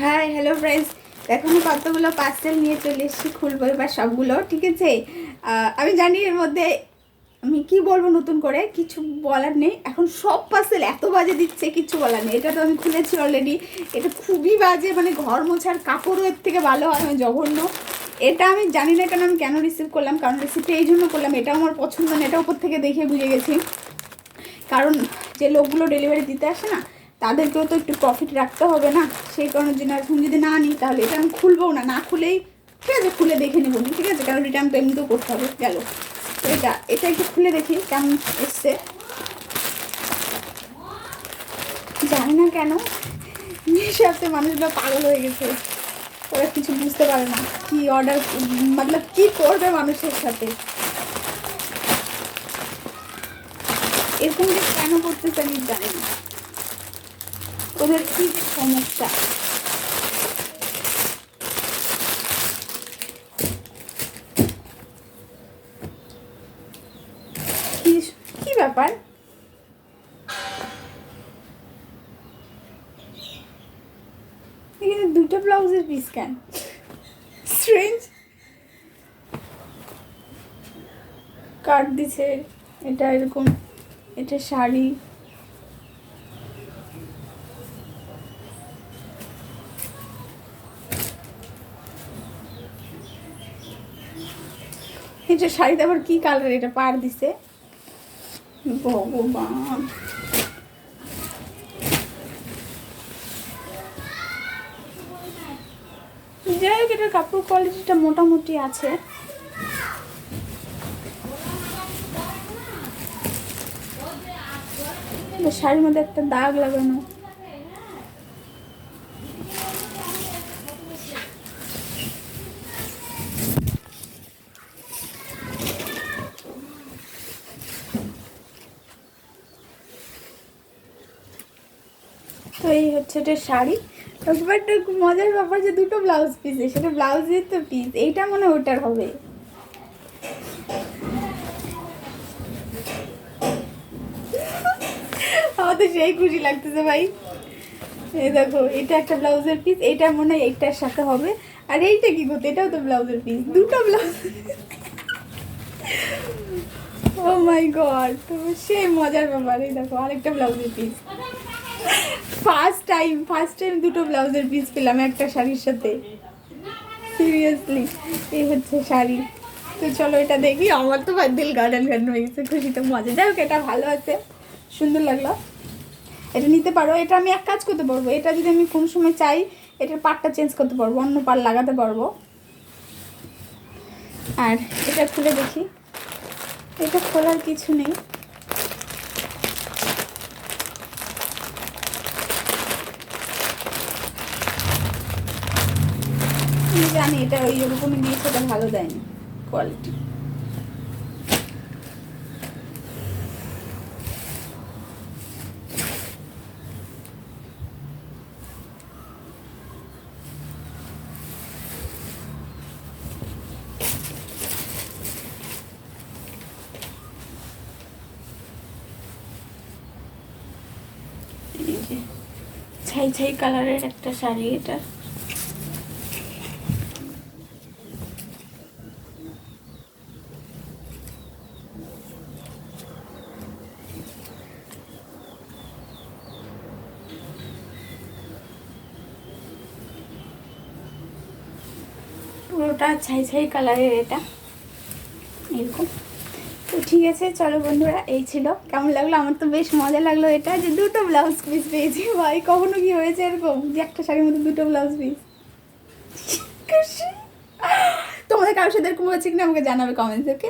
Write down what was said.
Hi hello friends আমি কতগুলো parcel নিয়ে চলে এসেছি খুলবো এবার সবগুলো, ঠিক আছে? আমি জানি এর মধ্যে আমি কি বলব নতুন করে, কিছু বলার নেই। এখন সব পার্সেল এত বাজে দিচ্ছে, কিছু বলার নেই। এটা তো আমি খুলেছি অলরেডি এটা খুবই বাজে মানে ঘর মোছার কাপড়ও এর থেকে ভালো হয় আমি জঘন্য। এটা আমি জানি না কেন আমি কেন রিসিভ করলাম, কারণ রিসিভটা এই জন্য করলাম এটা আমার পছন্দ না, এটা উপর থেকে দেখে বুঝে গেছি। কারণ যে লোকগুলো ডেলিভারি দিতে আসে না তাদেরকেও তো একটু প্রফিট রাখতে হবে না। সেই কারণের জন্য এখন যদি না নিই, তাহলে এটা আমি খুলবো না। না খুলেই ঠিক আছে, খুলে দেখে নেব ঠিক আছে? কারণ রিটার্ন তো এমনিতেও করতে হবে, গেল। এটা এটা একটু খুলে দেখি কেমন এসছে। জানি না কেন সাথে মানুষরা পাগল হয়ে গেছে। ওরা কিছু বুঝতে পারে না, কি অর্ডার মতলব কি করবে মানুষের সাথে। এরকম কেন করতেছে আমি জানি না। ওদের কি সমস্যা? কি ব্যাপার? এখানে দুটো ব্লাউজের পিস কেন? স্ট্রেঞ্জ কাট দিছে? এটা এরকম, এটা শাড়ি। এটা শাড়িতে আবার কি কালার এটা পার দিছে? ভগবান। যাই হোক, এটার কাপড় কোয়ালিটিটা মোটামুটি আছে। শাড়ির মধ্যে একটা দাগ লাগানো। তো এই হচ্ছে এটা শাড়ি। বাট মজার ব্যাপার যে দুটো ব্লাউজ পিস সেটা ব্লাউজের তো পিস এইটা মনে ওটার হবে। আমার তো সেই খুশি লাগতেছে ভাই। এই দেখো, এটা একটা ব্লাউজের পিস এটা মনে হয় এইটার সাথে হবে। আর এইটা কি করতে? এটাও তো ব্লাউজের পিস দুটো ব্লাউজ ও মাই গড তো সেই মজার ব্যাপার, এই দেখো, আরেকটা ব্লাউজের piece first time first time দুটো ব্লাউজের পিস পেলাম একটা শাড়ির সাথে। সিরিয়াসলি এই হচ্ছে শাড়ি। তো চলো এটা দেখি। আমার তো ভাই দিল গার্ডেন গার্ডেন হয়ে গেছে খুশিতে মজা। যাই হোক, এটা ভালো আছে। সুন্দর লাগল। এটা নিতে পারো। এটা আমি এক কাজ করতে পারব। এটা যদি আমি কোনো সময় চাই, এটার পার্টটা চেঞ্জ করতে পারব, অন্য পার্ট লাগাতে পারব। আর এটা খুলে দেখি। এটা খোলার কিছু নেই। আমি জানি এটা ওই রকমই দিয়েছে, এটা ভালো দেয়নি কোয়ালিটি ছাই ছাই কালারের একটা শাড়ি এটা। পুরোটা ছাই ছাই কালারের এটা। এরকম। তো ঠিক আছে, চলো বন্ধুরা, এই ছিল। কেমন লাগল? আমার তো বেশ মজা লাগল এটা, যে দুটো ব্লাউজ পিস পেয়েছি। ভাই, কখনো কি হয়েছে এরকম? যে একটা শাড়ির মধ্যে দুটো ব্লাউজ পিস তোমাদের কারোর সাথে এরকম হয়েছে কিনা আমাকে জানাবে কমেন্টস ওকে